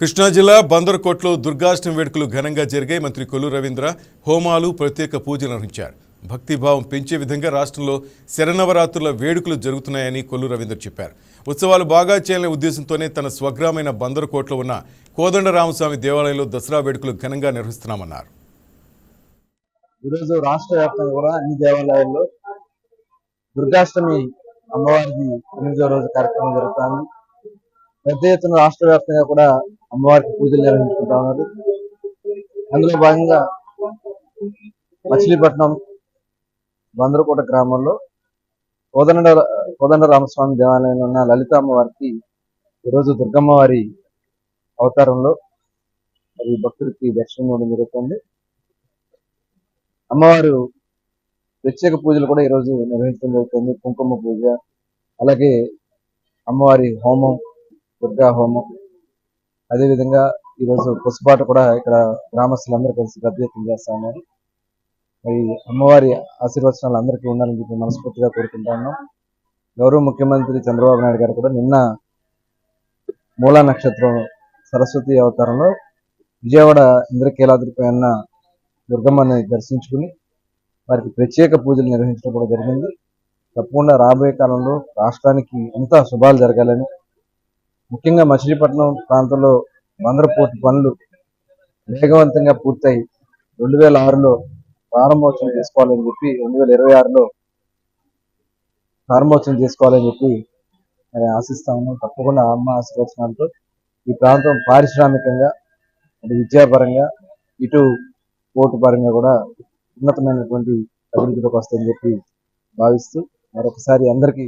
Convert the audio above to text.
కృష్ణా జిల్లా బందర్కోట్లో దుర్గాష్టమి వేడుకలు ఘనంగా జరిగాయి. మంత్రి కొల్లు రవీంద్ర హోమాలు ప్రత్యేక పూజలు నిర్వహించారు. భక్తిభావం పెంచే విధంగా రాష్ట్రంలో శరణవరాత్రుల వేడుకలు జరుగుతున్నాయని కొల్లు రవీంద్ర చెప్పారు. ఉత్సవాలు బాగా చేయాలనే ఉద్దేశంతోనే తన స్వగ్రామైన బందర్కోట్లో ఉన్న కోదండరామస్వామి దేవాలయంలో దసరా వేడుకలు ఘనంగా నిర్వహిస్తున్నామన్నారు. ఈరోజు రాష్ట్ర వ్యాప్తంగా కూడా అన్ని దేవాలయాల్లో దుర్గాష్టమి అమ్మవారిది ఎనిమిదో రోజు కార్యక్రమం జరుగుతుంది. పెద్ద ఎత్తున రాష్ట్ర వ్యాప్తంగా కూడా అమ్మవారికి పూజలు నిర్వహించుకుంటా ఉన్నారు అందులో భాగంగా మచిలీపట్నం బందరకోట గ్రామంలో కోదండ కోదండ రామస్వామి దేవాలయంలో ఉన్న లలిత అమ్మవారికి ఈరోజు దుర్గమ్మవారి అవతారంలో మరి భక్తులకి దర్శనం ఇవ్వడం జరుగుతుంది. అమ్మవారు ప్రత్యేక పూజలు కూడా ఈరోజు నిర్వహించడం జరుగుతుంది. కుంకుమ పూజ అలాగే అమ్మవారి హోమం దుర్గా హోమం అదేవిధంగా ఈరోజు పుష్పాట కూడా ఇక్కడ గ్రామస్తులందరూ కలిసి పెద్ద ఎత్తున చేస్తా ఉన్నారు. మరి అమ్మవారి ఆశీర్వచనాలు అందరికీ ఉండాలని చెప్పి మనస్ఫూర్తిగా కోరుకుంటా ఉన్నాం. గౌరవ ముఖ్యమంత్రి చంద్రబాబు నాయుడు గారు కూడా నిన్న మూలా నక్షత్రం సరస్వతి అవతారంలో విజయవాడ ఇంద్రకీలాద్రిపై ఉన్న దుర్గమ్మని దర్శించుకుని వారికి ప్రత్యేక పూజలు నిర్వహించడం కూడా జరిగింది. తప్పకుండా రాబోయే కాలంలో రాష్ట్రానికి అంతా శుభాలు జరగాలని ముఖ్యంగా మచిలీపట్నం ప్రాంతంలో బందరపోటు పనులు వేగవంతంగా పూర్తయి రెండు వేల ఆరులో ప్రారంభోత్సవం చేసుకోవాలని చెప్పి రెండు వేల ఇరవై ఆరులో ప్రారంభోత్సవం చేసుకోవాలని చెప్పి మరి ఆశిస్తా తప్పకుండా అమ్మ ఆశీర్వచనాలతో ఈ ప్రాంతం పారిశ్రామికంగా అటు విద్యాపరంగా ఇటు పోటు పరంగా కూడా ఉన్నతమైనటువంటి అభివృద్ధిలోకి వస్తుందని చెప్పి భావిస్తూ మరొకసారి అందరికీ